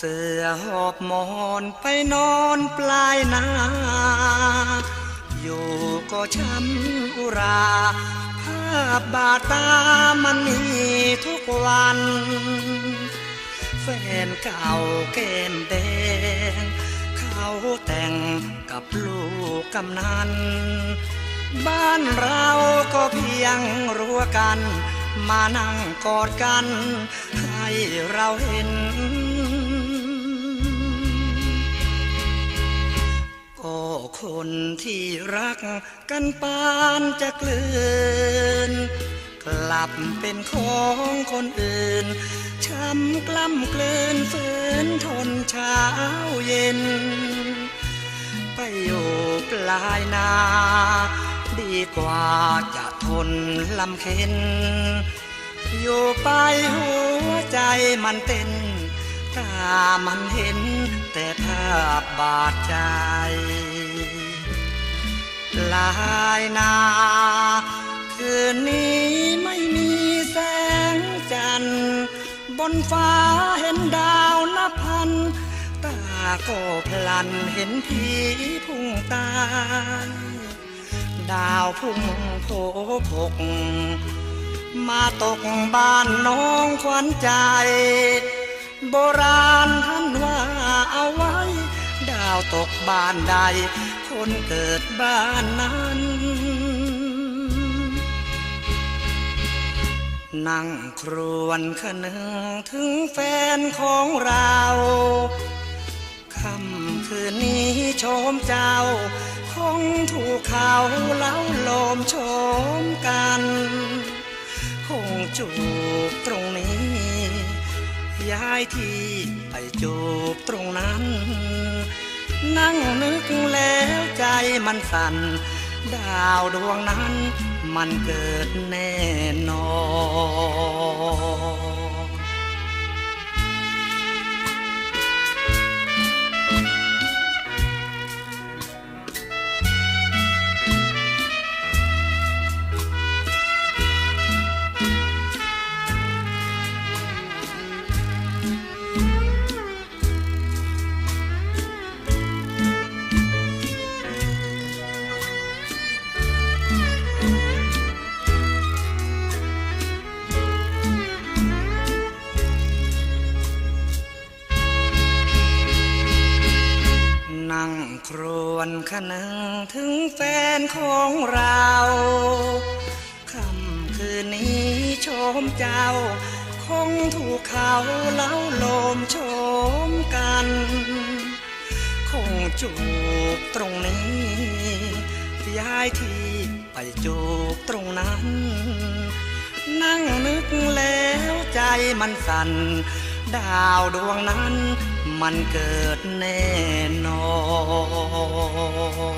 สือหอบหมอนไปนอนปลายนา อยู่ก็ช้ำอุรา ภาพบาดตามันมีทุกวัน แฟนเก่าแก้มแดง เขาแต่งกับลูกกำนัน บ้านเราก็เพียงรั้วกัน มานั่งกอดกัน ให้เราเห็น คนที่รักกันปานจะกลืน กลับเป็นของคนอื่น ช้ำกล้ำกลืนฝืนทนเช้าเย็น ไปอยู่ปลายนา ดีกว่าจะทนลำเค็น อยู่ไปหัวใจมันเต้นตามันเห็นแต่ภาพบาดใจ ลายนา คืนนี้ไม่มีแสงจันทร์บนฟ้าเห็นดาวนับพัน ตาก็พลันเห็นผีพุ่งตายดาวพุ่งโผพก มาตกบ้านน้องขวัญใจ โบราณท่านว่าเอาไว้าวตกบ้านใด คนเกิดบ้านนั้น นั่งครวนคนึงถึงแฟนของเราค่ำคืนนี้ชมเจ้า คงถูกเขาเล้าลมชมกัน คงจูบตรงนี้ ย้ายที่ไปจูบตรงนั้น นั่งนึกแล้วใจมันสั่น ดาวดวงนั้นมันเกิดแน่นอน วนคะนึงถึงแฟนของเราคำคืนนี้โชมเจ้า คงถูกเขาเล้าโลมโชมกัน คงจูบตรงนี้ย้ายที่ไปจูบตรงนั้น นั่งนึกแล้วใจมันสั่นดาวดวงนั้น มันเกิดแน่นอน